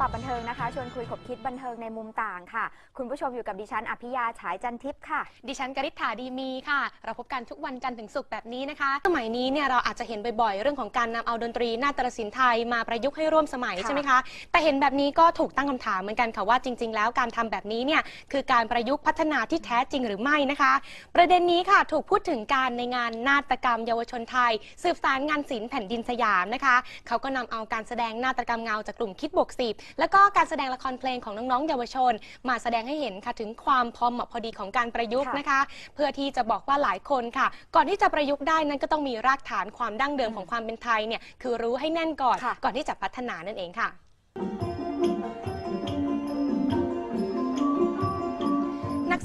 ปับบันเทิงนะคะ ชวนคุยขบคิดบันเทิงในมุมต่างค่ะ คุณผู้ชมอยู่กับดิฉันอภิยาฉายจันทิพย์ค่ะ ดิฉันกริษฐาดีมีค่ะ เราพบกันทุกวันจันทร์ถึงศุกร์แบบนี้นะคะ สมัยนี้เนี่ยเราอาจจะเห็นบ่อยๆ เรื่องของการนำเอาดนตรีนาฏศิลป์ไทยมาประยุกต์ให้ร่วมสมัยค่ะใช่ไหมคะ แต่เห็นแบบนี้ก็ถูกตั้งคำถามเหมือนกันค่ะว่าจริง ๆ แล้วการทำแบบนี้เนี่ยคือการประยุกต์พัฒนาที่แท้จริงหรือไม่นะคะ ประเด็นนี้ค่ะถูกพูดถึงการในงานนาฏกรรม เยาวชนไทย สืบสารงานศิลป์แผ่นดินสยามนะคะ เขาก็นำเอาการแสดงนาฏกรรมเงาจากกลุ่มคิดบวกสิบแล้วก็การแสดงละครเพลงของน้องๆ เยาวชน มาแสดงให้เห็นค่ะถึงความพอเหมาะพอดีของการประยุกต์ค่ะนะคะ เพื่อที่จะบอกว่าหลายคนค่ะ ก่อนที่จะประยุกต์ได้นั้นก็ต้องมีรากฐานความดั้งเดิมของความเป็นไทยเนี่ยคือรู้ให้แน่นก่อนค่ะก่อนที่จะพัฒนานั่นเองค่ะ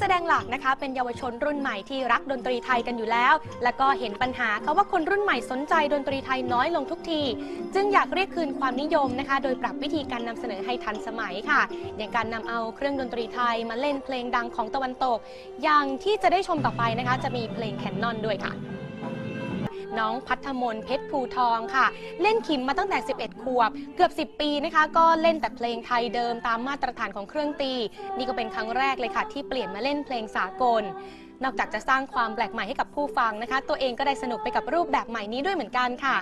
แสดงหลักนะคะ เป็นเยาวชนรุ่นใหม่ที่รักดนตรีไทยกันอยู่แล้ว แล้วก็เห็นปัญหาค่ะว่าคนรุ่นใหม่สนใจดนตรีไทยน้อยลงทุกที จึงอยากเรียกคืนความนิยมนะคะ โดยปรับวิธีการนำเสนอให้ทันสมัยค่ะ อย่างการนำเอาเครื่องดนตรีไทยมาเล่นเพลงดังของตะวันตก อย่างที่จะได้ชมต่อไปนะคะ จะมีเพลงแคนนอนด้วยค่ะ น้องพัฒมนเพชรภูทองค่ะ เล่นขิมมาตั้งแต่ 11 ขวบ เกือบ 10 ปีนะคะ ก็เล่นแต่เพลงไทยเดิมตามมาตรฐานของเครื่องตี นี่ก็เป็นครั้งแรกเลยค่ะ ที่เปลี่ยนมาเล่นเพลงสากล นอกจากจะสร้างความแปลกใหม่ให้กับผู้ฟังนะคะ ตัวเองก็ได้สนุกไปกับรูปแบบใหม่นี้ด้วยเหมือนกันค่ะ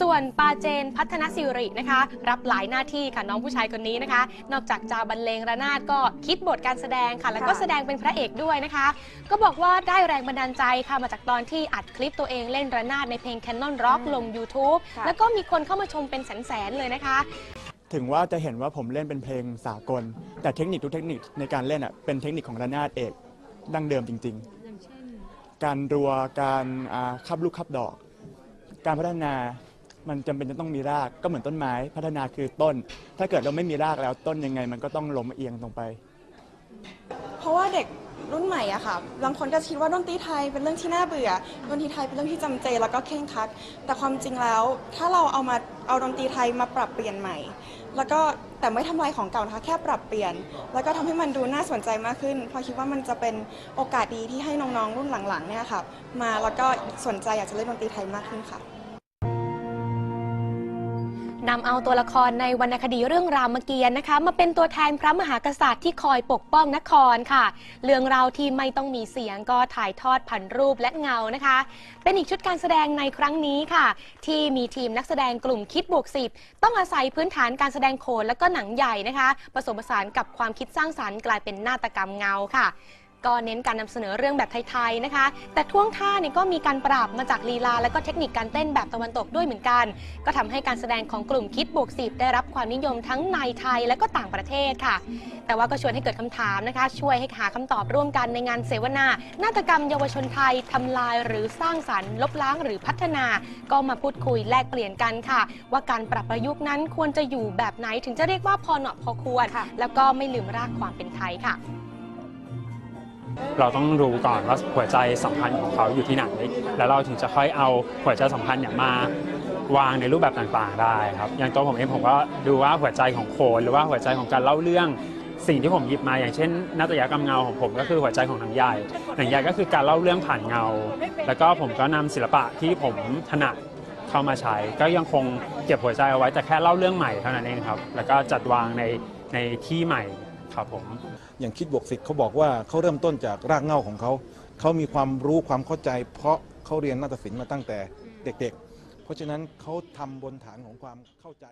ส่วนปาเจนพัฒนสิรินะคะ รับหลายหน้าที่ค่ะน้องผู้ชายคนนี้นะคะ นอกจากจะบรรเลงระนาดก็คิดบทการแสดงค่ะ แล้วก็ค่ะแสดงเป็นพระเอกด้วยนะคะ ก็บอกว่าได้แรงบันดาลใจค่ะมาจากตอนที่อัดคลิปตัวเองเล่นระนาดในเพลง Canon Rock ลง YouTube ค่ะแล้วก็มีคนเข้ามาชมเป็นแสนๆเลยนะคะ ถึงว่าจะเห็นว่าผมเล่นเป็นเพลงสากล แต่เทคนิคทุกเทคนิคในการเล่นอะเป็นเทคนิคของระนาดเอกดั้งเดิมจริง ๆ การรัวการอ่าคับลูกคับดอก การพัฒนา มันจำเป็นจะต้องมีรากก็เหมือนต้นไม้ พัฒนาคือต้น ถ้าเกิดเราไม่มีรากแล้วต้นยังไง มันก็ต้องล้มเอียงตรงไป เพราะว่าเด็กรุ่นใหม่อะค่ะ บางคนก็คิดว่าดนตรีไทยเป็นเรื่องที่น่าเบื่อ ดนตรีไทยเป็นเรื่องที่จำเจ แล้วก็เคร่งครัด แต่ความจริงแล้ว ถ้าเราเอามาเอาดนตรีไทยมาปรับเปลี่ยนใหม่ แล้วก็แต่ไม่ทำลายของเก่านะคะ แค่ปรับเปลี่ยน แล้วก็ทำให้มันดูน่าสนใจมากขึ้น เพราะคิดว่ามันจะเป็นโอกาสดีที่ให้น้องๆรุ่นหลังๆเนี่ยค่ะ มาแล้วก็สนใจอยากจะเล่นดนตรีไทยมากขึ้นค่ะ นำเอาตัวละครในวรรณคดีเรื่องรามเกียรติ์นะคะ มาเป็นตัวแทนพระมหากษัตริย์ที่คอยปกป้องนครค่ะ เรื่องราวที่ไม่ต้องมีเสียงก็ถ่ายทอดผ่านรูปและเงานะคะ เป็นอีกชุดการแสดงในครั้งนี้ค่ะ ที่มีทีมนักแสดงกลุ่มคิดบวกสิบต้องอาศัยพื้นฐานการแสดงโขนและก็หนังใหญ่นะคะ ผสมผสานกับความคิดสร้างสรรค์กลายเป็นนาฏกรรมเงาค่ะ ก็เน้นการนำเสนอเรื่องแบบไทยๆนะคะ แต่ท่วงท่าเนี่ยก็มีการปรับมาจากลีลา และก็เทคนิคการเต้นแบบตะวันตกด้วยเหมือนกัน ก็ทำให้การแสดงของกลุ่มคิดบวกสิบได้รับความนิยมทั้งในไทยและก็ต่างประเทศค่ะ แต่ว่าก็ชวนให้เกิดคำถามนะคะ ช่วยให้หาคำตอบร่วมกันในงานเสวนา นาฏกรรมเยาวชนไทยทำลายหรือสร้างสรรค์ลบล้างหรือพัฒนา ก็มาพูดคุยแลกเปลี่ยนกันค่ะ ว่าการปรับประยุกต์นั้นควรจะอยู่แบบไหนถึงจะเรียกว่าพอเหนาะพอควรค่ะแล้วก็ไม่ลืมรากความเป็นไทยค่ะ เราต้องรู้ก่อนว่าหัวใจสำคัญของเขาอยู่ที่ไหน แล้วเราถึงจะค่อยเอาหัวใจสำคัญเนี่ยมาวางในรูปแบบต่างๆ ได้ครับ อย่างตัวผมเองผมก็ดูว่าหัวใจของโขนหรือว่าหัวใจของการเล่าเรื่องสิ่งที่ผมหยิบมาอย่างเช่นนาฏยกรรมเงาของผมก็คือหัวใจของหนังใหญ่หนังใหญ่ก็คือการเล่าเรื่องผ่านเงา แล้วก็ผมก็นำศิลปะที่ผมถนัดเข้ามาใช้ ก็ยังคงเก็บหัวใจเอาไว้แต่แค่เล่าเรื่องใหม่เท่านั้นเองครับ แล้วก็จัดวางในในที่ใหม่ ครับผมอย่างคิดบวกสิทธิ์เขาบอกว่าเขาเริ่มต้นจากรากเหง้าของเขา เขามีความรู้ความเข้าใจ เพราะเขาเรียนนาฏศิลป์มาตั้งแต่เด็ก ๆ เพราะฉะนั้นเขาทำบนฐานของความเข้าใจ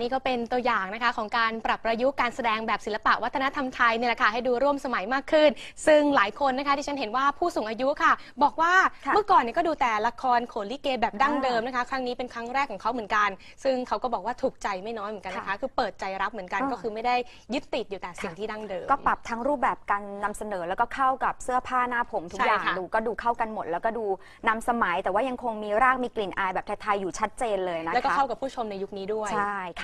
นี่ก็เป็นตัวอย่างนะคะของการปรับประยุกต์การแสดงแบบศิลปะวัฒนธรรมไทยเนี่ยแหละค่ะให้ดูร่วมสมัยมากขึ้น ซึ่งหลายคนนะคะที่ฉันเห็นว่าผู้สูงอายุค่ะ บอกว่าค่ะเมื่อก่อนเนี่ยก็ดูแต่ละครโขนลิเกแบบดั้งเดิมนะคะ ครั้งนี้เป็นครั้งแรกของเขาเหมือนกัน ซึ่งเขาก็บอกว่าถูกใจไม่น้อยเหมือนกันนะคะค่ะคือเปิดใจรับเหมือนกันอ่าก็คือไม่ได้ยึดติดอยู่แต่สิ่งที่ดั้งเดิม ก็ปรับทั้งรูปแบบการนำเสนอแล้วก็เข้ากับเสื้อผ้าหน้าผมทุกใช่อย่างค่ะดูก็ดูเข้ากันหมด แล้วก็ดูนำสมัยแต่ว่ายังคงมีรากมีกลิ่นอายแบบไทยๆอยู่ชัดเจนเลยนะคะแล้วก็เข้ากับผู้ชมในยุคนี้ด้วยใช่ค่ะ